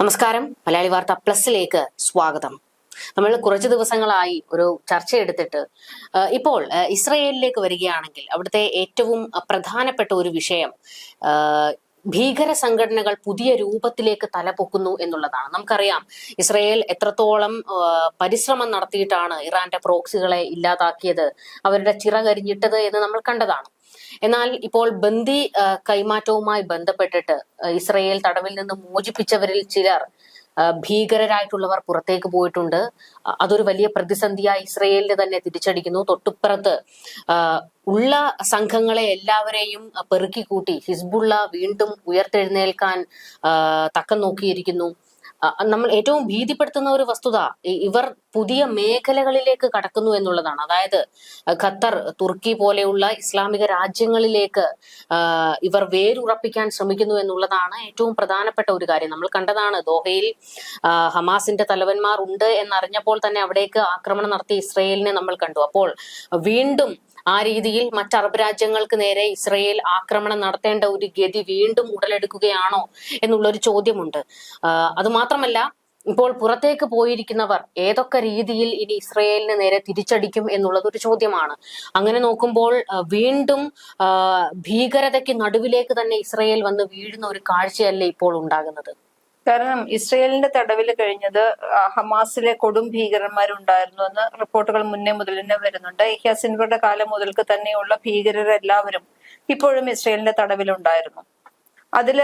നമസ്കാരം. മലയാളി വാർത്ത പ്ലസിലേക്ക് സ്വാഗതം. നമ്മൾ കുറച്ച് ദിവസങ്ങളായി ഒരു ചർച്ച എടുത്തിട്ട് ഇപ്പോൾ ഇസ്രയേലിലേക്ക് വരികയാണെങ്കിൽ അവിടുത്തെ ഏറ്റവും പ്രധാനപ്പെട്ട ഒരു വിഷയം ഭീകര സംഘടനകൾ പുതിയ രൂപത്തിലേക്ക് തലപൊക്കുന്നു എന്നുള്ളതാണ്. നമുക്കറിയാം ഇസ്രയേൽ എത്രത്തോളം പരിശ്രമം നടത്തിയിട്ടാണ് ഇറാന്റെ പ്രോക്സികളെ ഇല്ലാതാക്കിയത് അവരുടെ ചിറകരിഞ്ഞിട്ടത് എന്ന് നമ്മൾ കണ്ടതാണ്. എന്നാൽ ഇപ്പോൾ ബന്ദി കൈമാറ്റവുമായി ബന്ധപ്പെട്ടിട്ട് ഇസ്രയേൽ തടവിൽ നിന്ന് മോചിപ്പിച്ചവരിൽ ചിലർ ഭീകരരായിട്ടുള്ളവർ പുറത്തേക്ക് പോയിട്ടുണ്ട്. അതൊരു വലിയ പ്രതിസന്ധിയായി ഇസ്രയേലിന് തന്നെ തിരിച്ചടിക്കുന്നു. തൊട്ടുപ്പുറത്ത് ഉള്ള സംഘങ്ങളെ എല്ലാവരെയും പെറുക്കി കൂട്ടി ഹിസ്ബുള്ള വീണ്ടും ഉയർത്തെഴുന്നേൽക്കാൻ തക്കം നോക്കിയിരിക്കുന്നു. നമ്മൾ ഏറ്റവും ഭീതിപ്പെടുത്തുന്ന ഒരു വസ്തുത ഇവർ പുതിയ മേഖലകളിലേക്ക് കടക്കുന്നു എന്നുള്ളതാണ്. അതായത് ഖത്തർ തുർക്കി പോലെയുള്ള ഇസ്ലാമിക രാജ്യങ്ങളിലേക്ക് ഇവർ വേരുറപ്പിക്കാൻ ശ്രമിക്കുന്നു എന്നുള്ളതാണ് ഏറ്റവും പ്രധാനപ്പെട്ട ഒരു കാര്യം. നമ്മൾ കണ്ടതാണ് ദോഹയിൽ ഹമാസിന്റെ തലവന്മാർ ഉണ്ട് എന്നറിഞ്ഞപ്പോൾ തന്നെ അവിടേക്ക് ആക്രമണം നടത്തിയ ഇസ്രയേലിനെ നമ്മൾ കണ്ടു. അപ്പോൾ വീണ്ടും ആ രീതിയിൽ മറ്റ് അറബ് രാജ്യങ്ങൾക്ക് നേരെ ഇസ്രയേൽ ആക്രമണം നടത്തേണ്ട ഒരു ഗതി വീണ്ടും ഉടലെടുക്കുകയാണോ എന്നുള്ളൊരു ചോദ്യമുണ്ട്. അതുമാത്രമല്ല ഇപ്പോൾ പുറത്തേക്ക് പോയിരിക്കുന്നവർ ഏതൊക്കെ രീതിയിൽ ഇനി ഇസ്രയേലിന് നേരെ തിരിച്ചടിക്കും എന്നുള്ളത് ഒരു ചോദ്യമാണ്. അങ്ങനെ നോക്കുമ്പോൾ വീണ്ടും ഭീകരതയ്ക്ക് നടുവിലേക്ക് തന്നെ ഇസ്രയേൽ വന്ന് വീഴുന്ന ഒരു കാഴ്ചയല്ലേ ഇപ്പോൾ ഉണ്ടാകുന്നത്. കാരണം ഇസ്രയേലിന്റെ തടവിൽ കഴിഞ്ഞത് ഹമാസിലെ കൊടും ഭീകരന്മാരുണ്ടായിരുന്നു എന്ന് റിപ്പോർട്ടുകൾ മുന്നേ മുതൽ തന്നെ വരുന്നുണ്ട്. സിൻവറുടെ കാലം മുതൽക്ക് തന്നെയുള്ള ഭീകരരെല്ലാവരും ഇപ്പോഴും ഇസ്രയേലിന്റെ തടവിലുണ്ടായിരുന്നു. അതിൽ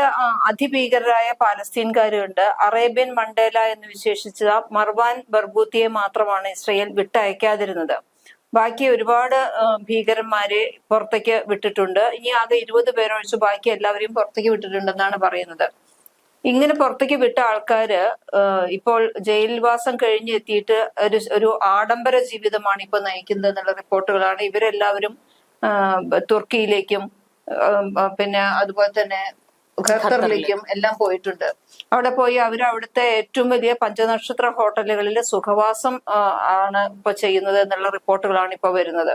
അതിഭീകരരായ പാലസ്തീൻകാരുണ്ട്. അറേബ്യൻ മണ്ടേല എന്ന് വിശേഷിച്ച മർവാൻ ബർബൂത്തിയെ മാത്രമാണ് ഇസ്രയേൽ വിട്ടയക്കാതിരുന്നത്. ബാക്കി ഒരുപാട് ഭീകരന്മാരെ പുറത്തേക്ക് വിട്ടിട്ടുണ്ട്. ഇനി ആകെ ഇരുപത് പേരൊഴിച്ച് ബാക്കി എല്ലാവരെയും പുറത്തേക്ക് വിട്ടിട്ടുണ്ടെന്നാണ് പറയുന്നത്. ഇങ്ങനെ പുറത്തേക്ക് വിട്ട ആൾക്കാര് ഇപ്പോൾ ജയിൽവാസം കഴിഞ്ഞ് എത്തിയിട്ട് ഒരു ഒരു ആഡംബര ജീവിതമാണ് ഇപ്പൊ നയിക്കുന്നത് എന്നുള്ള റിപ്പോർട്ടുകളാണ്. ഇവരെല്ലാവരും തുർക്കിയിലേക്കും പിന്നെ അതുപോലെ തന്നെ ഖത്തറിലേക്കും എല്ലാം പോയിട്ടുണ്ട്. അവിടെ പോയി അവർ അവിടുത്തെ ഏറ്റവും വലിയ പഞ്ചനക്ഷത്ര ഹോട്ടലുകളിൽ സുഖവാസം ആണ് ഇപ്പൊ ചെയ്യുന്നത് എന്നുള്ള റിപ്പോർട്ടുകളാണ് ഇപ്പൊ വരുന്നത്.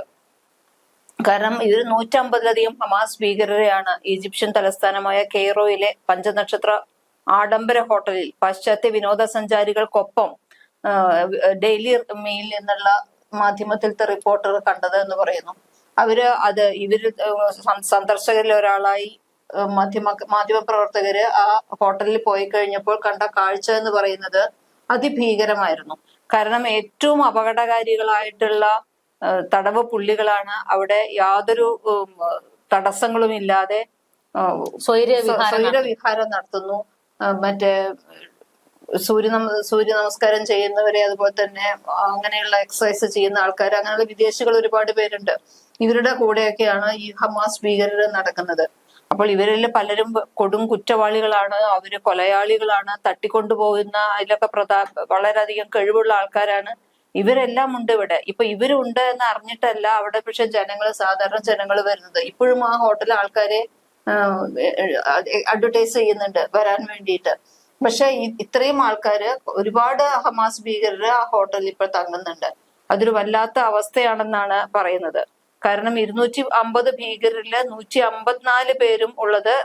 കാരണം ഇതിൽ നൂറ്റമ്പതിലധികം ഹമാസ് ഭീകരരെയാണ് ഈജിപ്ഷ്യൻ തലസ്ഥാനമായ കെയ്റോയിലെ പഞ്ചനക്ഷത്ര ആഡംബര ഹോട്ടലിൽ പാശ്ചാത്യ വിനോദസഞ്ചാരികൾക്കൊപ്പം ഡെയിലി മെയിൽ എന്നുള്ള മാധ്യമത്തിലത്തെ റിപ്പോർട്ടർ കണ്ടത് എന്ന് പറയുന്നു. അവർ അത് ഇവർ സന്ദർശകരിൽ ഒരാളായി മാധ്യമ മാധ്യമ പ്രവർത്തകര് ആ ഹോട്ടലിൽ പോയി കഴിഞ്ഞപ്പോൾ കണ്ട കാഴ്ച എന്ന് പറയുന്നത് അതിഭീകരമായിരുന്നു. കാരണം ഏറ്റവും അപകടകാരികളായിട്ടുള്ള തടവ് പുള്ളികളാണ് അവിടെ യാതൊരു തടസ്സങ്ങളുമില്ലാതെ തടസ്സങ്ങളും ഇല്ലാതെ സ്വൈര വിഹാരം നടത്തുന്നു. മറ്റേ സൂര്യ സൂര്യ നമസ്കാരം ചെയ്യുന്നവരെ അതുപോലെ തന്നെ അങ്ങനെയുള്ള എക്സസൈസ് ചെയ്യുന്ന ആൾക്കാർ അങ്ങനെയുള്ള വിദേശികൾ ഒരുപാട് പേരുണ്ട്. ഇവരുടെ കൂടെയൊക്കെയാണ് ഈ ഹമാസ് ഭീകരർ നടക്കുന്നത്. അപ്പോൾ ഇവരിൽ പലരും കൊടും കുറ്റവാളികളാണ് അവർ കൊലയാളികളാണ് തട്ടിക്കൊണ്ടുപോകുന്ന അതിലൊക്കെ പ്രധാ വളരെയധികം കഴിവുള്ള ആൾക്കാരാണ്. ഇവരെല്ലാം ഉണ്ട് ഇവിടെ. ഇപ്പൊ ഇവരുണ്ട് എന്ന് അറിഞ്ഞിട്ടല്ല അവിടെ പക്ഷെ ജനങ്ങൾ സാധാരണ ജനങ്ങൾ വരുന്നത്. ഇപ്പോഴും ആ ഹോട്ടലിൽ ആൾക്കാരെ അഡ്വർടൈസ് ചെയ്യുന്നുണ്ട് വരാൻ വേണ്ടിയിട്ട്. പക്ഷെ ഇത്രയും ആൾക്കാര് ഒരുപാട് ഹമാസ് ഭീകരര് ആ ഹോട്ടലിൽ ഇപ്പോൾ തങ്ങുന്നുണ്ട്. അതൊരു വല്ലാത്ത അവസ്ഥയാണെന്നാണ് പറയുന്നത്. കാരണം ഇരുന്നൂറ്റി അമ്പത് ഭീകരരിൽ നൂറ്റി അമ്പത്തിനാല് പേരും ഉള്ളത്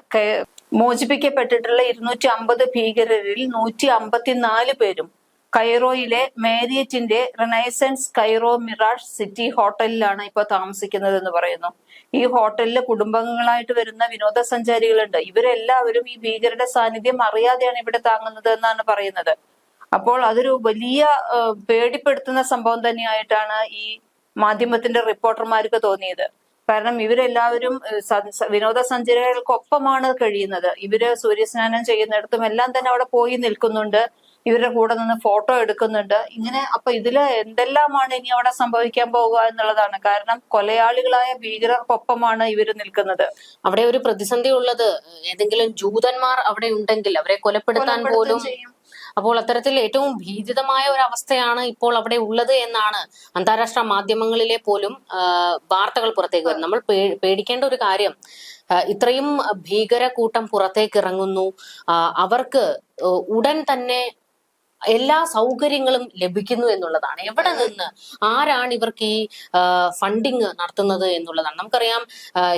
മോചിപ്പിക്കപ്പെട്ടിട്ടുള്ള ഇരുന്നൂറ്റി അമ്പത് ഭീകരരിൽ നൂറ്റി അമ്പത്തിനാല് പേരും കൈറോയിലെ മേരിയറ്റിന്റെ റിനൈസൻസ് കൈറോ മിറാഷ് സിറ്റി ഹോട്ടലിലാണ് ഇപ്പൊ താമസിക്കുന്നത് എന്ന് പറയുന്നു. ഈ ഹോട്ടലിൽ കുടുംബങ്ങളായിട്ട് വരുന്ന വിനോദസഞ്ചാരികളുണ്ട്. ഇവരെല്ലാവരും ഈ ഭീകരരുടെ സാന്നിധ്യം അറിയാതെയാണ് ഇവിടെ താങ്ങുന്നത് എന്നാണ് പറയുന്നത്. അപ്പോൾ അതൊരു വലിയ പേടിപ്പെടുത്തുന്ന സംഭവം തന്നെയായിട്ടാണ് ഈ മാധ്യമത്തിന്റെ റിപ്പോർട്ടർമാർക്ക് തോന്നിയത്. കാരണം ഇവരെല്ലാവരും വിനോദസഞ്ചാരികൾക്കൊപ്പമാണ് കഴിയുന്നത്. ഇവർ സൂര്യസ്നാനം ചെയ്യുന്നിടത്തും എല്ലാം തന്നെ അവിടെ പോയി നിൽക്കുന്നുണ്ട്. ഇവരുടെ കൂടെ നിന്ന് ഫോട്ടോ എടുക്കുന്നുണ്ട്. ഇങ്ങനെ അപ്പൊ ഇതിൽ എന്തെല്ലാമാണ് ഇനി അവിടെ സംഭവിക്കാൻ പോകുക എന്നുള്ളതാണ്. കാരണം കൊലയാളികളായ ഭീകരർക്കൊപ്പമാണ് ഇവർ നിൽക്കുന്നത്. അവിടെ ഒരു പ്രതിസന്ധി ഉള്ളത്. ഏതെങ്കിലും ജൂതന്മാർ അവിടെ ഉണ്ടെങ്കിൽ അവരെ കൊലപ്പെടുത്താൻ പോലും അപ്പോൾ അത്തരത്തിൽ ഏറ്റവും ഭീതിതമായ ഒരു അവസ്ഥയാണ് ഇപ്പോൾ അവിടെ ഉള്ളത് എന്നാണ് അന്താരാഷ്ട്ര മാധ്യമങ്ങളിലെ പോലും വാർത്തകൾ പുറത്തേക്ക് വരുന്നത്. നമ്മൾ പേടിക്കേണ്ട ഒരു കാര്യം ഇത്രയും ഭീകര കൂട്ടം പുറത്തേക്ക് ഇറങ്ങുന്നു. അവർക്ക് ഉടൻ തന്നെ എല്ലാ സൗകര്യങ്ങളും ലഭിക്കുന്നു എന്നുള്ളതാണ്. എവിടെ നിന്ന് ആരാണ് ഇവർക്ക് ഈ ഫണ്ടിങ് നടത്തുന്നത് എന്നുള്ളതാണ്. നമുക്കറിയാം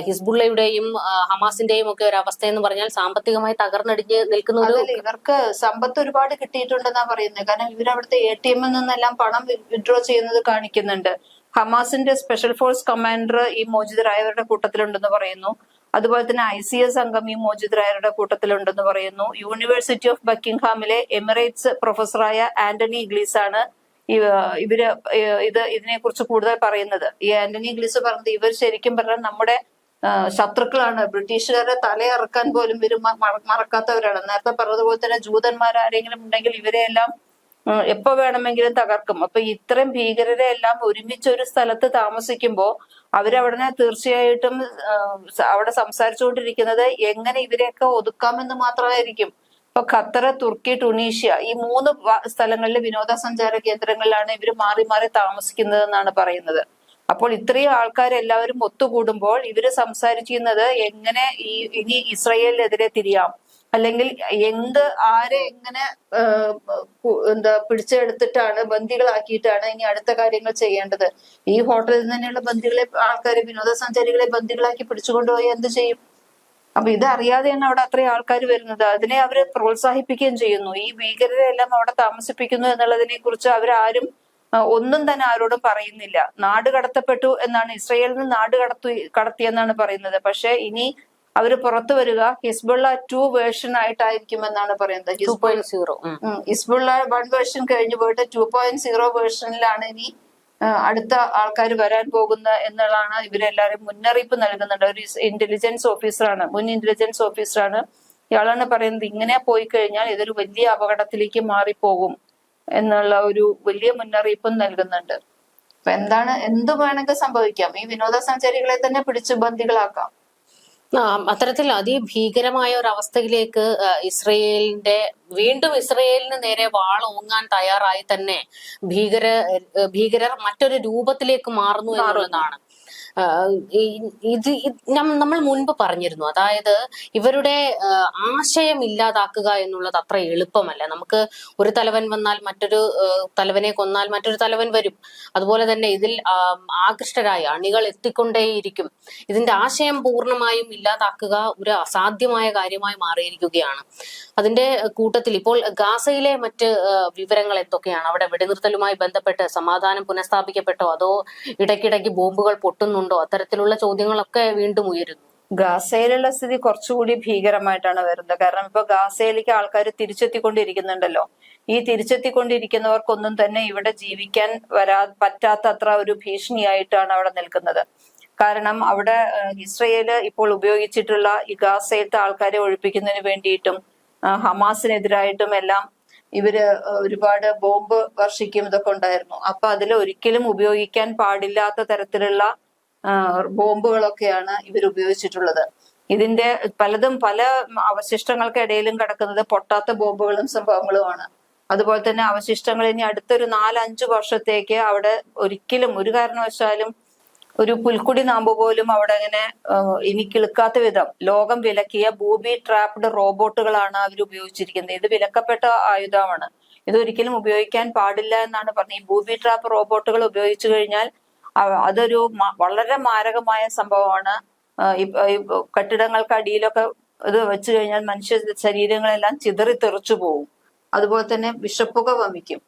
ഹിസ്ബുള്ളയുടെയും ഹമാസിന്റെയും ഒക്കെ ഒരു അവസ്ഥ എന്ന് പറഞ്ഞാൽ സാമ്പത്തികമായി തകർന്നടിഞ്ഞ് നിൽക്കുന്ന ഒരു ഇവർക്ക് സമ്പത്ത് ഒരുപാട് കിട്ടിയിട്ടുണ്ടെന്നാ പറയുന്നത് കാരണം ഇവരവിടുത്തെ എ ടി എമ്മിൽ നിന്നെല്ലാം പണം വിഡ്രോ ചെയ്യുന്നത് കാണിക്കുന്നുണ്ട്. ഹമാസിന്റെ സ്പെഷ്യൽ ഫോഴ്സ് കമാൻഡർ ഈ മോചിതരായവരുടെ കൂട്ടത്തിലുണ്ടെന്ന് പറയുന്നു. അതുപോലെ തന്നെ ഐ സി എസ് അംഗം ഈ മോചിതരായവരുടെ കൂട്ടത്തിലുണ്ടെന്ന് പറയുന്നു. യൂണിവേഴ്സിറ്റി ഓഫ് ബക്കിംഗ്ഹാമിലെ എമിറേറ്റ്സ് പ്രൊഫസറായ ആന്റണി ഇഗ്ലീസ് ആണ് ഇവ- ഇവർ ഇത് ഇതിനെ കുറിച്ച് കൂടുതൽ പറയുന്നത്. ഈ ആന്റണി ഇഗ്ലീസ് പറഞ്ഞത് ഇവർ ശരിക്കും പറഞ്ഞാൽ നമ്മുടെ ശത്രുക്കളാണ്. ബ്രിട്ടീഷുകാരെ തലയിറക്കാൻ പോലും ഇവർ മറക്കാത്തവരാണ്. നേരത്തെ പറഞ്ഞതുപോലെ തന്നെ ജൂതന്മാർ ആരെങ്കിലും ഉണ്ടെങ്കിൽ ഇവരെയെല്ലാം എപ്പോ വേണമെങ്കിലും തകർക്കും. അപ്പൊ ഇത്രയും ഭീകരരെ എല്ലാം ഒരുമിച്ച് ഒരു സ്ഥലത്ത് താമസിക്കുമ്പോ അവരവിടെ തീർച്ചയായിട്ടും അവിടെ സംസാരിച്ചുകൊണ്ടിരിക്കുന്നത് എങ്ങനെ ഇവരെയൊക്കെ ഒതുക്കാമെന്ന് മാത്രമായിരിക്കും. ഇപ്പൊ ഖത്തർ തുർക്കി ടുണീഷ്യ ഈ മൂന്ന് സ്ഥലങ്ങളിലെ വിനോദസഞ്ചാര കേന്ദ്രങ്ങളിലാണ് ഇവർ മാറി മാറി താമസിക്കുന്നത് എന്നാണ് പറയുന്നത്. അപ്പോൾ ഇത്രയും ആൾക്കാർ എല്ലാവരും ഒത്തുകൂടുമ്പോൾ ഇവർ സംസാരിക്കുന്നത് എങ്ങനെ ഈ ഇനി ഇസ്രയേലിനെതിരെ തിരിയാം? അല്ലെങ്കിൽ എന്ത് ആരെ എങ്ങനെ എന്താ പിടിച്ചെടുത്തിട്ടാണ് ബന്ദികളാക്കിയിട്ടാണ് ഇനി അടുത്ത കാര്യങ്ങൾ ചെയ്യേണ്ടത്? ഈ ഹോട്ടലിൽ തന്നെയുള്ള ബന്ദികളെ ആൾക്കാരെ വിനോദസഞ്ചാരികളെ ബന്ദികളാക്കി പിടിച്ചുകൊണ്ടുപോയി എന്ത് ചെയ്യും? അപ്പൊ ഇത് അറിയാതെയാണ് അവിടെ അത്രയും ആൾക്കാർ വരുന്നത്. അതിനെ അവർ പ്രോത്സാഹിപ്പിക്കുകയും ചെയ്യുന്നു. ഈ ഭീകരരെ എല്ലാം അവിടെ താമസിപ്പിക്കുന്നു എന്നുള്ളതിനെ കുറിച്ച് അവരാരും ഒന്നും തന്നെ ആരോടും പറയുന്നില്ല. നാട് കടത്തപ്പെട്ടു എന്നാണ്. ഇസ്രയേലിൽ നിന്ന് നാട് കടത്തു കടത്തിയെന്നാണ് പറയുന്നത്. പക്ഷെ ഇനി അവർ പുറത്തു വരിക. ഹിസ്ബുള്ള ടു വേർഷൻ ആയിട്ടായിരിക്കും എന്നാണ് പറയുന്നത് Hezbollah point zero Hezbollah one version കഴിഞ്ഞു പോയിട്ട് ടു പോയിന്റ് സീറോ വേർഷനിലാണ് ഇനി അടുത്ത ആൾക്കാർ വരാൻ പോകുന്ന എന്നുള്ളതാണ് ഇവരെല്ലാരും മുന്നറിയിപ്പ് നൽകുന്നുണ്ട്. ഒരു ഇന്റലിജൻസ് ഓഫീസറാണ് മുൻ ഇന്റലിജൻസ് ഓഫീസറാണ് ഇയാളാണ് പറയുന്നത് ഇങ്ങനെ പോയി കഴിഞ്ഞാൽ ഇതൊരു വലിയ അപകടത്തിലേക്ക് മാറിപ്പോകും എന്നുള്ള ഒരു വലിയ മുന്നറിയിപ്പും നൽകുന്നുണ്ട്. അപ്പൊ എന്താണ് എന്ത് വേണമെങ്കിൽ സംഭവിക്കാം. ഈ വിനോദസഞ്ചാരികളെ തന്നെ പിടിച്ചു ബന്ദികളാക്കാം. അത്തരത്തിൽ അതിഭീകരമായ ഒരു അവസ്ഥയിലേക്ക് ഇസ്രയേലിന്റെ വീണ്ടും ഇസ്രയേലിന് നേരെ വാൾ ഓങ്ങാൻ തയ്യാറായി തന്നെ ഭീകര ഭീകരർ മറ്റൊരു രൂപത്തിലേക്ക് മാറുന്നു. എന്നുള്ളതാണ്. ഇത് നമ്മൾ മുൻപ് പറഞ്ഞിരുന്നു. അതായത് ഇവരുടെ ആശയം ഇല്ലാതാക്കുക എന്നുള്ളത് അത്ര എളുപ്പമല്ല. നമുക്ക് ഒരു തലവൻ വന്നാൽ മറ്റൊരു തലവനെ കൊന്നാൽ മറ്റൊരു തലവൻ വരും. അതുപോലെ തന്നെ ഇതിൽ ആകൃഷ്ടരായ അണികൾ എത്തിക്കൊണ്ടേയിരിക്കും. ഇതിന്റെ ആശയം പൂർണമായും ഇല്ലാതാക്കുക ഒരു അസാധ്യമായ കാര്യമായി മാറിയിരിക്കുകയാണ്. അതിന്റെ കൂട്ടത്തിൽ ഇപ്പോൾ ഗാസയിലെ മറ്റ് വിവരങ്ങൾ എന്തൊക്കെയാണ്? അവിടെ വെടിനിർത്തലുമായി ബന്ധപ്പെട്ട് സമാധാനം പുനഃസ്ഥാപിക്കപ്പെട്ടോ? അതോ ഇടയ്ക്കിടയ്ക്ക് ബോംബുകൾ പൊട്ടുന്നുണ്ടോ? അത്തരത്തിലുള്ള ചോദ്യങ്ങളൊക്കെ വീണ്ടും ഉയരുന്നു. ഗാസയിലുള്ള സ്ഥിതി കുറച്ചുകൂടി ഭീകരമായിട്ടാണ് വരുന്നത്. കാരണം ഇപ്പൊ ഗാസയിലേക്ക് ആൾക്കാർ തിരിച്ചെത്തിക്കൊണ്ടിരിക്കുന്നുണ്ടല്ലോ. ഈ തിരിച്ചെത്തിക്കൊണ്ടിരിക്കുന്നവർക്കൊന്നും തന്നെ ഇവിടെ ജീവിക്കാൻ വരാ പറ്റാത്തത്ര ഒരു ഭീഷണിയായിട്ടാണ് അവിടെ നിൽക്കുന്നത്. കാരണം അവിടെ ഇസ്രയേൽ ഇപ്പോൾ ഉപയോഗിച്ചിട്ടുള്ള ഈ ഗാസയിലത്തെ ആൾക്കാരെ ഒഴിപ്പിക്കുന്നതിന് വേണ്ടിയിട്ടും ഹമാസിനെതിരായിട്ടും എല്ലാം ഇവർ ഒരുപാട് ബോംബ് വർഷിക്കും ഇതൊക്കെ ഉണ്ടായിരുന്നു. അപ്പൊ അതിൽ ഒരിക്കലും ഉപയോഗിക്കാൻ പാടില്ലാത്ത തരത്തിലുള്ള ബോംബുകളൊക്കെയാണ് ഇവർ ഉപയോഗിച്ചിട്ടുള്ളത് ഇതിന്റെ പലതും പല അവശിഷ്ടങ്ങൾക്ക് ഇടയിലും കിടക്കുന്നത് പൊട്ടാത്ത ബോംബുകളും സംഭവങ്ങളുമാണ്. അതുപോലെ തന്നെ അവശിഷ്ടങ്ങൾ ഇനി അടുത്തൊരു നാലഞ്ച് വർഷത്തേക്ക് അവിടെ ഒരിക്കലും ഒരു കാരണവശാലും ഒരു പുൽക്കുടി നാമ്പ് പോലും അവിടെ അങ്ങനെ ഇനി കിളുക്കാത്ത വിധം ലോകം വിലക്കിയ ഭൂമി ട്രാപ്ഡ് റോബോട്ടുകളാണ് അവർ ഉപയോഗിച്ചിരിക്കുന്നത് ഇത് വിലക്കപ്പെട്ട ആയുധമാണ്. ഇത് ഒരിക്കലും ഉപയോഗിക്കാൻ പാടില്ല എന്നാണ് പറഞ്ഞത്. ഈ ഭൂമി ട്രാപ്പ് റോബോട്ടുകൾ ഉപയോഗിച്ചു കഴിഞ്ഞാൽ അതൊരു വളരെ മാരകമായ സംഭവമാണ്. കെട്ടിടങ്ങൾക്ക് അടിയിലൊക്കെ ഇത് വെച്ചു കഴിഞ്ഞാൽ മനുഷ്യ ശരീരങ്ങളെല്ലാം ചിതറി തെറിച്ചു പോകും അതുപോലെ തന്നെ വിഷപ്പുക വമിക്കും.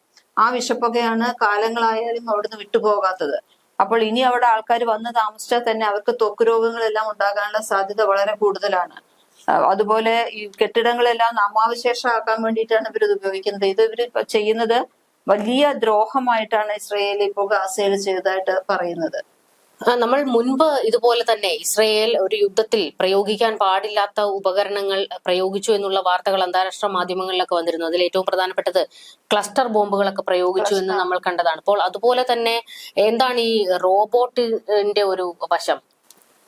ആ വിഷപ്പുകയാണ് കാലങ്ങളായാലും അവിടുന്ന് വിട്ടുപോകാത്തത് അപ്പോൾ ഇനി അവിടെ ആൾക്കാർ വന്ന് താമസിച്ചാൽ തന്നെ അവർക്ക് തൊക്ക് രോഗങ്ങളെല്ലാം ഉണ്ടാകാനുള്ള സാധ്യത വളരെ കൂടുതലാണ്. അതുപോലെ ഈ കെട്ടിടങ്ങളെല്ലാം നാമാവശേഷമാക്കാൻ വേണ്ടിയിട്ടാണ് ഇവർ ഇത് ഉപയോഗിക്കുന്നത്. ഇത് ഇവർ ചെയ്യുന്നത് വലിയ ദ്രോഹമായിട്ടാണ് ഇസ്രയേൽ ഇപ്പോൾ ഗാസയിൽ ചെയ്തതായിട്ട് പറയുന്നത്. നമ്മൾ മുൻപ് ഇതുപോലെ തന്നെ ഇസ്രയേൽ ഒരു യുദ്ധത്തിൽ പ്രയോഗിക്കാൻ പാടില്ലാത്ത ഉപകരണങ്ങൾ പ്രയോഗിച്ചു എന്നുള്ള വാർത്തകൾ അന്താരാഷ്ട്ര മാധ്യമങ്ങളിലൊക്കെ വന്നിരുന്നു. അതിൽ ഏറ്റവും പ്രധാനപ്പെട്ടത് ക്ലസ്റ്റർ ബോംബുകളൊക്കെ പ്രയോഗിച്ചു എന്ന് നമ്മൾ കണ്ടതാണ്. അപ്പോൾ അതുപോലെ തന്നെ എന്താണ് ഈ റോബോട്ടിന്റെ ഒരു വശം?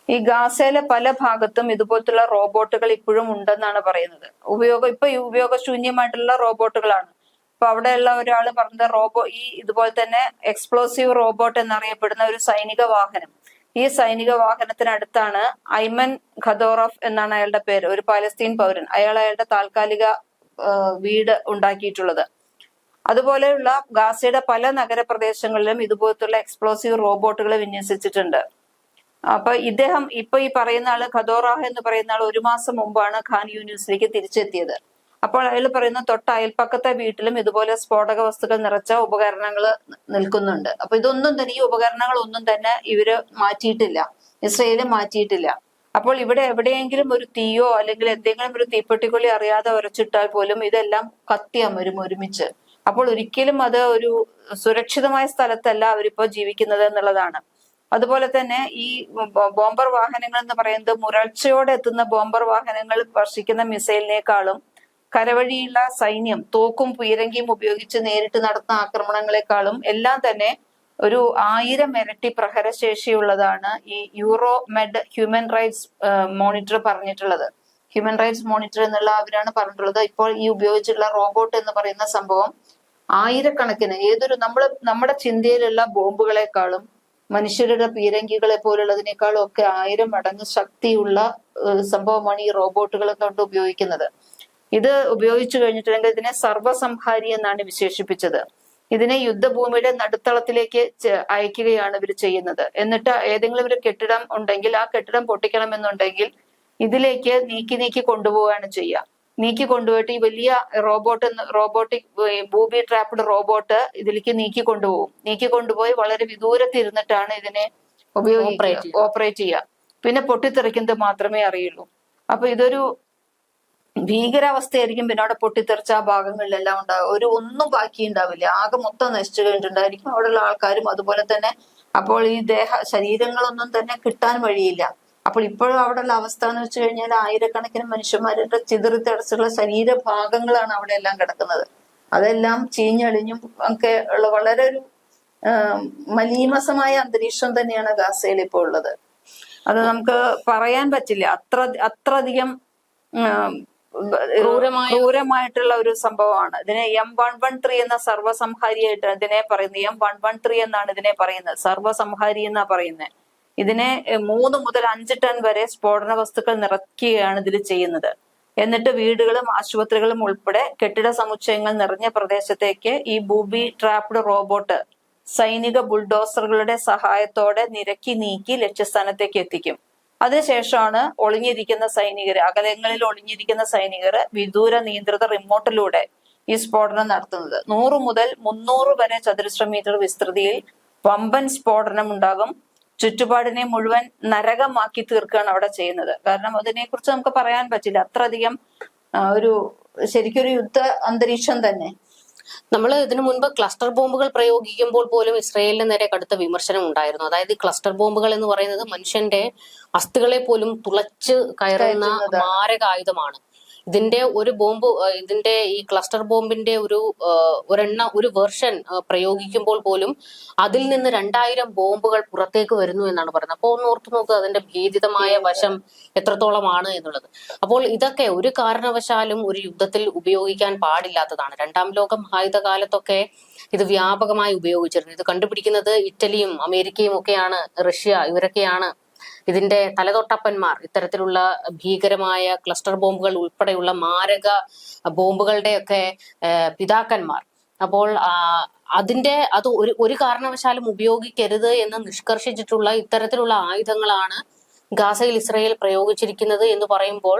ഈ ഗാസയിലെ പല ഭാഗത്തും ഇതുപോലത്തുള്ള റോബോട്ടുകൾ ഇപ്പോഴും ഉണ്ടെന്നാണ് പറയുന്നത്. ഉപയോഗം ഇപ്പൊ ഈ ഉപയോഗശൂന്യമായിട്ടുള്ള റോബോട്ടുകളാണ്. അപ്പൊ അവിടെയുള്ള ഒരാൾ പറഞ്ഞത് റോബോ ഈ ഇതുപോലെ തന്നെ എക്സ്പ്ലോസീവ് റോബോട്ട് എന്നറിയപ്പെടുന്ന ഒരു സൈനിക വാഹനം. ഈ സൈനിക വാഹനത്തിനടുത്താണ് ഐമൻ ഖദോറഫ് എന്നാണ് അയാളുടെ പേര് ഒരു പാലസ്തീൻ പൗരൻ. അയാൾ അയാളുടെ താൽക്കാലിക വീട് ഉണ്ടാക്കിയിട്ടുള്ളത്. അതുപോലെയുള്ള ഗാസയുടെ പല നഗരപ്രദേശങ്ങളിലും ഇതുപോലത്തുള്ള എക്സ്പ്ലോസീവ് റോബോട്ടുകൾ വിന്യസിച്ചിട്ടുണ്ട്. അപ്പൊ ഇദ്ദേഹം ഇപ്പൊ ഈ പറയുന്ന ആൾ ഖദോറാഹ് എന്ന് പറയുന്ന ആൾ ഒരു മാസം മുമ്പാണ് ഖാൻ യൂണിവേഴ്സിലേക്ക് തിരിച്ചെത്തിയത്. അപ്പോൾ അയാൾ പറയുന്ന തൊട്ട് അയൽപ്പക്കത്തെ വീട്ടിലും ഇതുപോലെ സ്ഫോടക വസ്തുക്കൾ നിറച്ച ഉപകരണങ്ങൾ നിൽക്കുന്നുണ്ട്. അപ്പൊ ഇതൊന്നും തന്നെ ഈ ഉപകരണങ്ങൾ ഒന്നും തന്നെ ഇവർ മാറ്റിയിട്ടില്ല. ഇസ്രയേലും മാറ്റിയിട്ടില്ല. അപ്പോൾ ഇവിടെ എവിടെയെങ്കിലും ഒരു തീയോ അല്ലെങ്കിൽ എന്തെങ്കിലും ഒരു തീപ്പെട്ടിക്കൊള്ളി അറിയാതെ ഉരച്ചിട്ടാൽ പോലും ഇതെല്ലാം കത്തി അമരും ഒരുമിച്ച്. അപ്പോൾ ഒരിക്കലും അത് ഒരു സുരക്ഷിതമായ സ്ഥലത്തല്ല അവരിപ്പോ ജീവിക്കുന്നത് എന്നുള്ളതാണ്. അതുപോലെ തന്നെ ഈ ബോംബർ വാഹനങ്ങൾ എന്ന് പറയുന്നത് മുരൾച്ചയോടെ എത്തുന്ന ബോംബർ വാഹനങ്ങൾ വർഷിക്കുന്ന മിസൈലിനേക്കാളും കരവഴിയുള്ള സൈന്യം തോക്കും പീരങ്കിയും ഉപയോഗിച്ച് നേരിട്ട് നടത്തുന്ന ആക്രമണങ്ങളെക്കാളും എല്ലാം തന്നെ ഒരു ആയിരം ഇരട്ടി പ്രഹരശേഷിയുള്ളതാണ് ഈ Euro Med Human Rights Monitor പറഞ്ഞിട്ടുള്ളത്. ഹ്യൂമൻ റൈറ്റ്സ് മോണിറ്റർ എന്നുള്ള അവരാണ് പറഞ്ഞിട്ടുള്ളത്. ഇപ്പോൾ ഈ ഉപയോഗിച്ചിട്ടുള്ള റോബോട്ട് എന്ന് പറയുന്ന സംഭവം ആയിരക്കണക്കിന് ഏതൊരു നമ്മൾ നമ്മുടെ ചിന്തയിലുള്ള ബോംബുകളെക്കാളും മനുഷ്യരുടെ പീരങ്കികളെ പോലുള്ളതിനേക്കാളും ഒക്കെ ആയിരം മടങ്ങ് ശക്തിയുള്ള സംഭവമാണ് ഈ റോബോട്ടുകളെ കൊണ്ട് ഉപയോഗിക്കുന്നത്. ഇത് ഉപയോഗിച്ചു കഴിഞ്ഞിട്ടുണ്ടെങ്കിൽ ഇതിനെ സർവസംഹാരി എന്നാണ് വിശേഷിപ്പിച്ചത്. ഇതിനെ യുദ്ധഭൂമിയുടെ നടുത്തളത്തിലേക്ക് അയക്കുകയാണ് ഇവർ ചെയ്യുന്നത്. എന്നിട്ട് ഏതെങ്കിലും ഒരു കെട്ടിടം ഉണ്ടെങ്കിൽ ആ കെട്ടിടം പൊട്ടിക്കണമെന്നുണ്ടെങ്കിൽ ഇതിലേക്ക് നീക്കി നീക്കി കൊണ്ടുപോവുകയാണ് ചെയ്യുക. നീക്കി കൊണ്ടുപോയിട്ട് ഈ വലിയ robot robotic booby trapped robot ഇതിലേക്ക് നീക്കി കൊണ്ടുപോകും. നീക്കി കൊണ്ടുപോയി വളരെ വിദൂരത്തിരുന്നിട്ടാണ് ഇതിനെ ഉപയോഗിക്കുക ഓപ്പറേറ്റ് ചെയ്യുക. പിന്നെ പൊട്ടിത്തെറിക്കുന്നത് മാത്രമേ അറിയുള്ളൂ. അപ്പൊ ഇതൊരു ഭീകരാവസ്ഥയായിരിക്കും പിന്നെ അവിടെ പൊട്ടിത്തെറിച്ച ആ ഭാഗങ്ങളിലെല്ലാം ഉണ്ടാകും ഒരു ഒന്നും ബാക്കി ഉണ്ടാവില്ല. ആകെ മൊത്തം നശിച്ചു കഴിഞ്ഞിട്ടുണ്ടായിരിക്കും. അവിടെയുള്ള ആൾക്കാരും അതുപോലെ തന്നെ അപ്പോൾ ഈ ദേഹ ശരീരങ്ങളൊന്നും തന്നെ കിട്ടാൻ വഴിയില്ല. അപ്പോൾ ഇപ്പോഴും അവിടെയുള്ള അവസ്ഥ എന്ന് വെച്ച് കഴിഞ്ഞാൽ ആയിരക്കണക്കിന് മനുഷ്യന്മാരുടെ ചിതറിത്തെറിച്ചുള്ള ശരീരഭാഗങ്ങളാണ് അവിടെ എല്ലാം കിടക്കുന്നത്. അതെല്ലാം ചീഞ്ഞളിഞ്ഞും ഒക്കെ ഉള്ള വളരെ ഒരു മലീമസമായ അന്തരീക്ഷം തന്നെയാണ് ഗാസയിൽ ഇപ്പോൾ ഉള്ളത്. അത് നമുക്ക് പറയാൻ പറ്റില്ല. അത്ര അത്രയധികം ക്രൂരമായിട്ടുള്ള ഒരു സംഭവമാണ്. ഇതിനെ എം വൺ വൺ ത്രീ എന്ന സർവസംഹാരിയായിട്ട് ഇതിനെ പറയുന്നത്. എം വൺ വൺ ത്രീ എന്നാണ് ഇതിനെ പറയുന്നത്. സർവസംഹാരി എന്നാ പറയുന്നത് ഇതിനെ മൂന്ന് മുതൽ അഞ്ച് ടൺ വരെ സ്ഫോടന വസ്തുക്കൾ നിറയ്ക്കുകയാണ് ഇതിൽ ചെയ്യുന്നത്. എന്നിട്ട് വീടുകളും ആശുപത്രികളും ഉൾപ്പെടെ കെട്ടിട സമുച്ചയങ്ങൾ നിറഞ്ഞ പ്രദേശത്തേക്ക് ഈ ബൂബി ട്രാപ്ഡ് റോബോട്ട് സൈനിക ബുൾഡോസറുകളുടെ സഹായത്തോടെ നിരക്കി നീക്കി ലക്ഷ്യസ്ഥാനത്തേക്ക് എത്തിക്കും. അതിനുശേഷമാണ് ഒളിഞ്ഞിരിക്കുന്ന സൈനികർ അകലങ്ങളിൽ ഒളിഞ്ഞിരിക്കുന്ന സൈനികർ വിദൂര നിയന്ത്രിത റിമോട്ടിലൂടെ ഈ സ്ഫോടനം നടത്തുന്നത്. നൂറ് മുതൽ മുന്നൂറ് വരെ ചതുരശ്ര മീറ്റർ വിസ്തൃതിയിൽ വമ്പൻ സ്ഫോടനം ഉണ്ടാകും ചുറ്റുപാടിനെ മുഴുവൻ നരകമാക്കി തീർക്കുകയാണ് അവിടെ ചെയ്യുന്നത്. കാരണം അതിനെക്കുറിച്ച് നമുക്ക് പറയാൻ പറ്റില്ല. അത്രയധികം ഒരു ശരിക്കൊരു യുദ്ധ അന്തരീക്ഷം തന്നെ. നമ്മൾ ഇതിനു മുൻപ് ക്ലസ്റ്റർ ബോംബുകൾ പ്രയോഗിക്കുമ്പോൾ പോലും ഇസ്രയേലിന് നേരെ കടുത്ത വിമർശനം ഉണ്ടായിരുന്നു അതായത് ക്ലസ്റ്റർ ബോംബുകൾ എന്ന് പറയുന്നത് മനുഷ്യന്റെ അസ്ഥികളെ പോലും തുളച്ച് കയറുന്ന കയറ്റുന്നതാണ്. ഇതിന്റെ ഒരു ബോംബ് ഇതിന്റെ ഈ ക്ലസ്റ്റർ ബോംബിന്റെ ഒരു ഒരെണ്ണ ഒരു വെർഷൻ പ്രയോഗിക്കുമ്പോൾ പോലും അതിൽ നിന്ന് രണ്ടായിരം ബോംബുകൾ പുറത്തേക്ക് വരുന്നു എന്നാണ് പറയുന്നത്. അപ്പോൾ ഒന്ന് ഓർത്തു നോക്കുക അതിന്റെ ഭീതിതമായ വശം എത്രത്തോളമാണ് എന്നുള്ളത്. അപ്പോൾ ഇതൊക്കെ ഒരു കാരണവശാലും ഒരു യുദ്ധത്തിൽ ഉപയോഗിക്കാൻ പാടില്ലാത്തതാണ്. രണ്ടാം ലോക മഹായുധകാലത്തൊക്കെ ഇത് വ്യാപകമായി ഉപയോഗിച്ചിരുന്നു. ഇത് കണ്ടുപിടിക്കുന്നത് ഇറ്റലിയും അമേരിക്കയും ഒക്കെയാണ് റഷ്യ ഇവരൊക്കെയാണ് ഇതിന്റെ തലതൊട്ടപ്പന്മാർ ഇത്തരത്തിലുള്ള ഭീകരമായ ക്ലസ്റ്റർ ബോംബുകൾ ഉൾപ്പെടെയുള്ള മാരക ബോംബുകളുടെയൊക്കെ പിതാക്കന്മാർ. അപ്പോൾ അതിന്റെ അത് ഒരു ഒരു കാരണവശാലും ഉപയോഗിക്കരുത് എന്ന് നിഷ്കർഷിച്ചിട്ടുള്ള ഇത്തരത്തിലുള്ള ആയുധങ്ങളാണ് ഗാസയിൽ ഇസ്രയേൽ പ്രയോഗിച്ചിരിക്കുന്നത് എന്ന് പറയുമ്പോൾ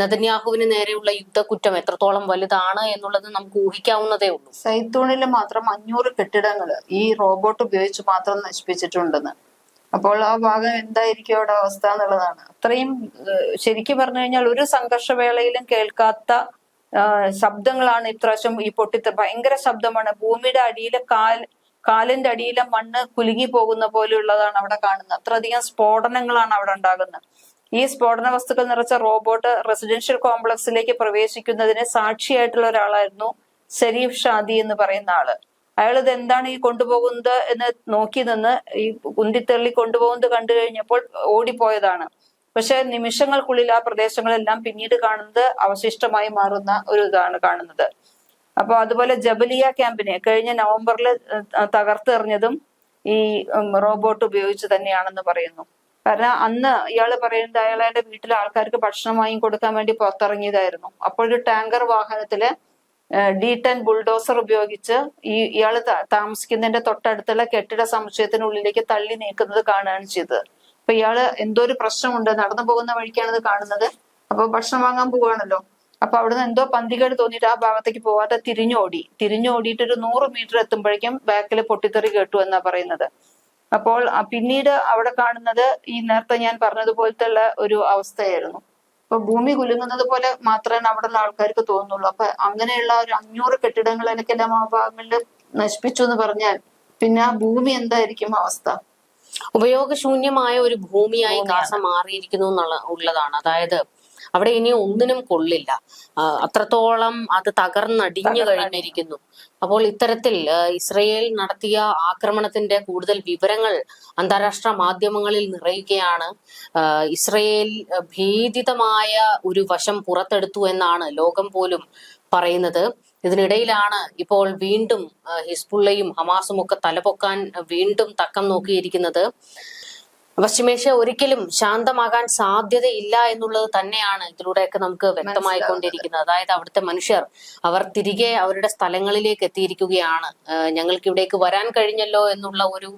നദന്യാഹുവിന് നേരെയുള്ള യുദ്ധക്കുറ്റം എത്രത്തോളം വലുതാണ് എന്നുള്ളത് നമുക്ക് ഊഹിക്കാവുന്നതേ ഉള്ളൂ. സൈത്തൂണിൽ മാത്രം അഞ്ഞൂറ് കെട്ടിടങ്ങൾ ഈ റോബോട്ട് ഉപയോഗിച്ച് മാത്രം നശിപ്പിച്ചിട്ടുണ്ടെന്ന്. അപ്പോൾ ആ ഭാഗം എന്തായിരിക്കും അവിടെ അവസ്ഥ എന്നുള്ളതാണ്. അത്രയും ശരിക്കും പറഞ്ഞു കഴിഞ്ഞാൽ ഒരു സംഘർഷവേളയിലും കേൾക്കാത്ത ശബ്ദങ്ങളാണ് ഇപ്രാവശ്യം ഈ പൊട്ടിത്ത ഭയങ്കര ശബ്ദമാണ്. ഭൂമിയുടെ അടിയിലെ കാൽ കാലിന്റെ അടിയിലെ മണ്ണ് കുലുങ്ങി പോകുന്ന പോലെയുള്ളതാണ് അവിടെ കാണുന്നത്. അത്രയധികം സ്ഫോടനങ്ങളാണ് അവിടെ ഉണ്ടാകുന്നത്. ഈ സ്ഫോടന വസ്തുക്കൾ നിറച്ച റോബോട്ട് റെസിഡൻഷ്യൽ കോംപ്ലക്സിലേക്ക് പ്രവേശിക്കുന്നതിന് സാക്ഷിയായിട്ടുള്ള ഒരാളായിരുന്നു ഷരീഫ് ഷാദി എന്ന് പറയുന്ന ആൾ. അയാൾ ഇത് എന്താണ് ഈ കൊണ്ടുപോകുന്നത് എന്ന് നോക്കി നിന്ന് ഈ കുന്തിത്തള്ളി കൊണ്ടുപോകുന്നത് കണ്ടു കഴിഞ്ഞപ്പോൾ ഓടിപ്പോയതാണ്. പക്ഷെ നിമിഷങ്ങൾക്കുള്ളിൽ ആ പ്രദേശങ്ങളെല്ലാം പിന്നീട് കാണുന്നത് അവശിഷ്ടമായി മാറുന്ന ഒരു ഇതാണ് കാണുന്നത്. അപ്പൊ അതുപോലെ ജബലിയ ക്യാമ്പിനെ കഴിഞ്ഞ നവംബറിൽ തകർത്തെറിഞ്ഞതും ഈ റോബോട്ട് ഉപയോഗിച്ച് തന്നെയാണെന്ന് പറയുന്നു. കാരണം അന്ന് ഇയാൾ പറയുന്നത് അയാളുടെ വീട്ടിലെ ആൾക്കാർക്ക് ഭക്ഷണം വാങ്ങി കൊടുക്കാൻ വേണ്ടി പുറത്തിറങ്ങിയതായിരുന്നു. അപ്പോൾ ടാങ്കർ വാഹനത്തിൽ ഡി ടെൻ ബുൾഡോസർ ഉപയോഗിച്ച് ഈ ഇയാൾ താമസിക്കുന്നതിന്റെ തൊട്ടടുത്തുള്ള കെട്ടിട സമുച്ചയത്തിനുള്ളിലേക്ക് തള്ളി നീക്കുന്നത് കാണുകയാണ് ചെയ്തത്. അപ്പൊ ഇയാൾ എന്തോ ഒരു പ്രശ്നമുണ്ട് നടന്നു പോകുന്ന വഴിക്കാണ് ഇത് കാണുന്നത്. അപ്പൊ ഭക്ഷണം വാങ്ങാൻ പോവാണല്ലോ. അപ്പൊ അവിടുന്ന് എന്തോ പന്തികേട് തോന്നിയിട്ട് ആ ഭാഗത്തേക്ക് പോവാതെ തിരിഞ്ഞോടി. തിരിഞ്ഞോടിയിട്ട് ഒരു നൂറ് മീറ്റർ എത്തുമ്പോഴേക്കും ബാക്കിൽ പൊട്ടിത്തെറി കേട്ടു എന്നാ പറയുന്നത്. അപ്പോൾ പിന്നീട് അവിടെ കാണുന്നത് ഈ നേരത്തെ ഞാൻ പറഞ്ഞതുപോലത്തെ ഒരു അവസ്ഥയായിരുന്നു. അപ്പൊ ഭൂമി കുലുങ്ങുന്നത് പോലെ മാത്രമേ അവിടെയുള്ള ആൾക്കാർക്ക് തോന്നുള്ളൂ അപ്പൊ അങ്ങനെയുള്ള ഒരു അഞ്ഞൂറ് കെട്ടിടങ്ങൾ എനിക്ക് എല്ലാ മഹാഭാഗങ്ങളിൽ നശിപ്പിച്ചു എന്ന് പറഞ്ഞാൽ പിന്നെ ആ ഭൂമി എന്തായിരിക്കും അവസ്ഥ? ഉപയോഗശൂന്യമായ ഒരു ഭൂമിയായി ഗാസ മാറിയിരിക്കുന്നു എന്നുള്ള ഉള്ളതാണ്. അതായത് അവിടെ ഇനി ഒന്നിനും കൊള്ളില്ല. അത്രത്തോളം അത് തകർന്നടിഞ്ഞു കഴിഞ്ഞിരിക്കുന്നു. അപ്പോൾ ഇത്തരത്തിൽ ഇസ്രയേൽ നടത്തിയ ആക്രമണത്തിന്റെ കൂടുതൽ വിവരങ്ങൾ അന്താരാഷ്ട്ര മാധ്യമങ്ങളിൽ നിറയുകയാണ്. ഇസ്രയേൽ ഭീതിതമായ ഒരു വശം പുറത്തെടുത്തു എന്നാണ് ലോകം പോലും പറയുന്നത്. ഇതിനിടയിലാണ് ഇപ്പോൾ വീണ്ടും ഹിസ്ബുള്ളയും ഹമാസും ഒക്കെ തലപൊക്കാൻ വീണ്ടും തക്കം നോക്കിയിരിക്കുന്നത്. പശ്ചിമേഷ്യ ഒരിക്കലും ശാന്തമാകാൻ സാധ്യതയില്ല എന്നുള്ളത് തന്നെയാണ് ഇതിലൂടെയൊക്കെ നമുക്ക് വ്യക്തമായി കൊണ്ടിരിക്കുന്നത് അതായത് അവിടുത്തെ മനുഷ്യർ അവർ തിരികെ അവരുടെ സ്ഥലങ്ങളിലേക്ക് എത്തിയിരിക്കുകയാണ്. ഞങ്ങൾക്ക് ഇവിടേക്ക് വരാൻ കഴിഞ്ഞല്ലോ എന്നുള്ള ഒരു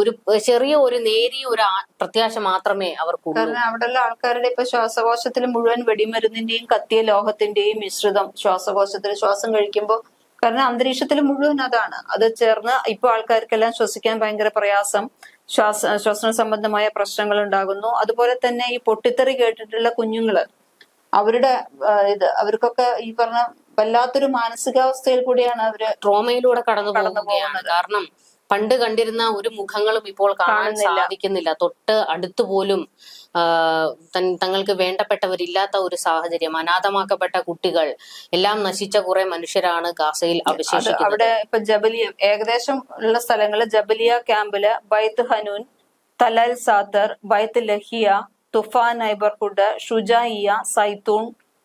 ഒരു ചെറിയ ഒരു നേരിയ ഒരു പ്രത്യാശ മാത്രമേ അവർക്കുള്ളൂ. കാരണം അവിടെയുള്ള ആൾക്കാരുടെ ഇപ്പൊ ശ്വാസകോശത്തിൽ മുഴുവൻ വെടിമരുന്നിന്റെയും കത്തിയ ലോഹത്തിന്റെയും മിശ്രിതം ശ്വാസകോശത്തിൽ ശ്വാസം കഴിക്കുമ്പോൾ കാരണം അന്തരീക്ഷത്തിൽ മുഴുവൻ അതാണ്. അത് ചേർന്ന് ഇപ്പൊ ആൾക്കാർക്കെല്ലാം ശ്വസിക്കാൻ ഭയങ്കര പ്രയാസം. ശ്വാസ ശ്വസന സംബന്ധമായ പ്രശ്നങ്ങൾ ഉണ്ടാകുന്നു അതുപോലെ തന്നെ ഈ പൊട്ടിത്തെറി കേട്ടിട്ടുള്ള കുഞ്ഞുങ്ങൾ അവരുടെ ഇത് അവർക്കൊക്കെ ഈ പറഞ്ഞ വല്ലാത്തൊരു മാനസികാവസ്ഥയിൽ കൂടിയാണ് അവർ ട്രോമയിലൂടെ കടന്നു പോകുന്നത്. കാരണം പണ്ട് കണ്ടിരുന്ന ഒരു മുഖങ്ങളും ഇപ്പോൾ കാണാൻ സാധിക്കുന്നില്ല. തൊട്ട് അടുത്ത് പോലും തങ്ങൾക്ക് വേണ്ടപ്പെട്ടവരില്ലാത്ത ഒരു സാഹചര്യം അനാഥമാക്കപ്പെട്ട കുട്ടികൾ എല്ലാം നശിച്ച കുറെ മനുഷ്യരാണ് ഗാസയിൽ അവശേഷിച്ചത് അവശേഷിക്കുന്നത്. അവിടെ ഇപ്പൊ ജബലിയ ഏകദേശം ഉള്ള സ്ഥലങ്ങൾ ജബലിയ ക്യാമ്പിൽ ബൈത്ത് Hanoun തലൽ സാത്തർ Beit Lahia Tuffah neighbourhood Shujaiya Zeitoun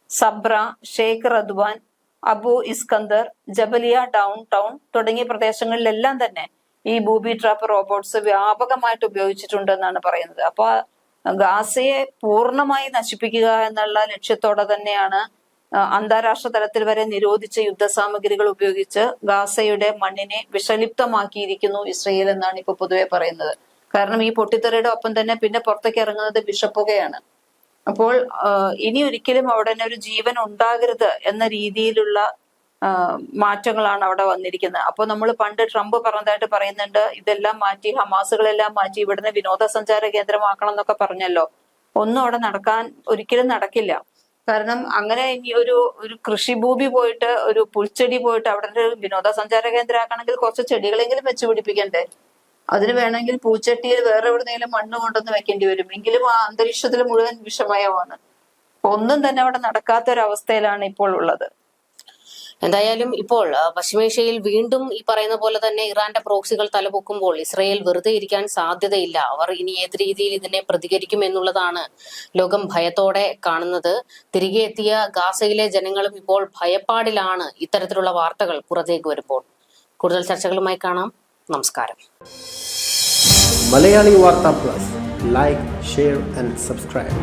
Sabra Sheikh Radwan Abu Iskandar Jabalia down town തുടങ്ങിയ പ്രദേശങ്ങളിലെല്ലാം തന്നെ ഈ ബൂബി ട്രാപ്പ് റോബോട്ട്സ് വ്യാപകമായിട്ട് ഉപയോഗിച്ചിട്ടുണ്ടെന്നാണ് പറയുന്നത്. അപ്പൊ ഗാസയെ പൂർണമായി നശിപ്പിക്കുക എന്നുള്ള ലക്ഷ്യത്തോടെ തന്നെയാണ് അന്താരാഷ്ട്ര തലത്തിൽ വരെ നിരോധിച്ച യുദ്ധസാമഗ്രികൾ ഉപയോഗിച്ച് ഗാസയുടെ മണ്ണിനെ വിഷലിപ്തമാക്കിയിരിക്കുന്നു ഇസ്രയേൽ എന്നാണ് ഇപ്പൊ പൊതുവെ പറയുന്നത്. കാരണം ഈ പൊട്ടിത്തെറിയുടെ ഒപ്പം തന്നെ പിന്നെ പുറത്തേക്ക് ഇറങ്ങുന്നത് വിഷപ്പുകയാണ്. അപ്പോൾ ഇനി ഒരിക്കലും അവിടെ ഒരു ജീവൻ ഉണ്ടാകരുത് എന്ന രീതിയിലുള്ള മാറ്റങ്ങളാണ് അവിടെ വന്നിരിക്കുന്നത്. അപ്പോൾ നമ്മൾ പണ്ട് ട്രംപ് പറഞ്ഞതായിട്ട് പറയുന്നുണ്ട് ഇതെല്ലാം മാറ്റി ഹമാസുകളെല്ലാം മാറ്റി ഇവിടുന്ന് വിനോദസഞ്ചാര കേന്ദ്രമാക്കണം എന്നൊക്കെ പറഞ്ഞല്ലോ. ഒന്നും അവിടെ നടക്കാൻ ഒരിക്കലും നടക്കില്ല. കാരണം അങ്ങനെ ഇനി ഒരു ഒരു കൃഷിഭൂമി പോയിട്ട് ഒരു പുൽച്ചെടി പോയിട്ട് അവിടെ ഒരു വിനോദസഞ്ചാര കേന്ദ്രമാക്കണമെങ്കിൽ കുറച്ച് ചെടികളെങ്കിലും വെച്ച് പിടിപ്പിക്കണ്ടേ? അതിന് വേണമെങ്കിൽ പൂച്ചട്ടിയിൽ വേറെ എവിടെന്നെങ്കിലും മണ്ണ് കൊണ്ടുവന്ന് വെക്കേണ്ടി വരും. എങ്കിലും ആ അന്തരീക്ഷത്തിൽ മുഴുവൻ വിഷമയമാണ്. ഒന്നും തന്നെ അവിടെ നടക്കാത്ത ഒരു അവസ്ഥയിലാണ് ഇപ്പോൾ ഉള്ളത്. എന്തായാലും ഇപ്പോൾ പശ്ചിമേഷ്യയിൽ വീണ്ടും ഈ പറയുന്ന പോലെ തന്നെ ഇറാന്റെ പ്രോക്സികൾ തലപൊക്കുമ്പോൾ ഇസ്രയേൽ വെറുതെ ഇരിക്കാൻ സാധ്യതയില്ല. അവർ ഇനി ഏത് രീതിയിൽ ഇതിനെ പ്രതികരിക്കും എന്നുള്ളതാണ് ലോകം ഭയത്തോടെ കാണുന്നത്. തിരികെ എത്തിയ ഗാസയിലെ ജനങ്ങളും ഇപ്പോൾ ഭയപ്പാടിലാണ് ഇത്തരത്തിലുള്ള വാർത്തകൾ പുറത്തേക്ക് വരുമ്പോൾ. കൂടുതൽ ചർച്ചകളുമായി കാണാം. നമസ്കാരം. മലയാളി വാർത്താ plus. Like share and subscribe.